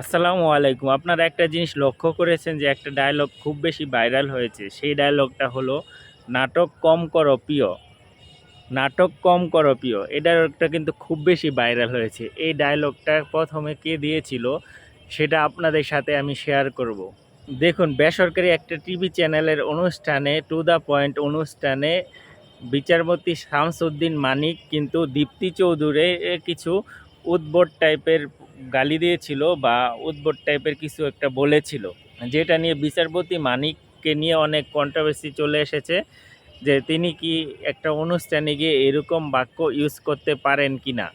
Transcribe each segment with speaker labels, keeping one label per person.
Speaker 1: আসসালামু আলাইকুম। আপনারা একটা জিনিস লক্ষ্য করেছেন যে একটা ডায়লগ খুব বেশি ভাইরাল হয়েছে। সেই ডায়লগটা হলো, নাটক কম করো প্রিয়। নাটক কম করো প্রিয়। এই ডায়লগটা কিন্তু খুব বেশি ভাইরাল হয়েছে। এই ডায়লগটা প্রথমে কে দিয়েছিল, সেটা আপনাদের সাথে আমি শেয়ার করব। দেখুন, বেসরকারি একটা টিভি চ্যানেলের অনুষ্ঠানে টু দ্য পয়েন্ট অনুষ্ঠানে, বিচারপতি শামসুদ্দিন মানিক কিন্তু দীপ্তি চৌধুরী কিছু উদ্ভট টাইপের গালি দিয়েছিল বা উদ্ভট টাইপের কিছু একটা বলেছিল। যেটা নিয়ে বিচারপতি মানিককে নিয়ে অনেক কন্ট্রোভার্সি চলে এসেছে যে তিনি কি একটা অনুষ্ঠানে গিয়ে এরকম বাক্য ইউজ করতে পারেন কি না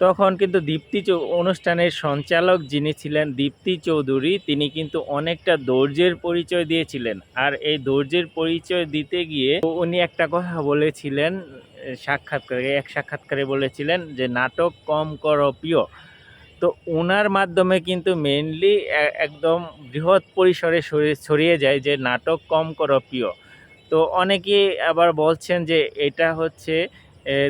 Speaker 1: তখন কিন্তু দীপ্তি অনুষ্ঠানের সঞ্চালক যিনি ছিলেন দীপ্তি চৌধুরী, তিনি কিন্তু অনেকটা ধৈর্যের পরিচয় দিয়েছিলেন। আর এই ধৈর্যের পরিচয় দিতে গিয়ে উনি একটা কথা বলেছিলেন, সাক্ষাৎকারে এক সাক্ষাৎকারে বলেছিলেন যে, নাটক কম করো প্রিয় তো ওনার মাধ্যমে কিন্তু মেনলি একদম বৃহৎ পরিসরে ছড়িয়ে- যায় যে নাটক কম করো প্রিয় তো অনেকেই আবার বলছেন যে এটা হচ্ছে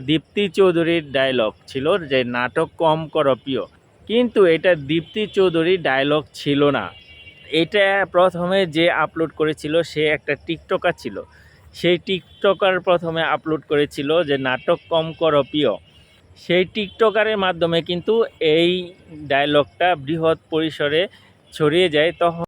Speaker 1: দীপ্তি চৌধুরীর ডায়লগ ছিল যে নাটক কম করো প্রিয় কিন্তু এটা দীপ্তি চৌধুরীর ডায়লগ ছিল না। এটা প্রথমে যে আপলোড করেছিল সে একটা টিকটকার ছিল। সেই টিকটকার প্রথমে আপলোড করেছিল যে নাটক কম করো প্রিয় সেই টিকটকারের মাধ্যমে কিন্তু এই ডায়লগটা বৃহৎ পরিসরে ছড়িয়ে যায় তখন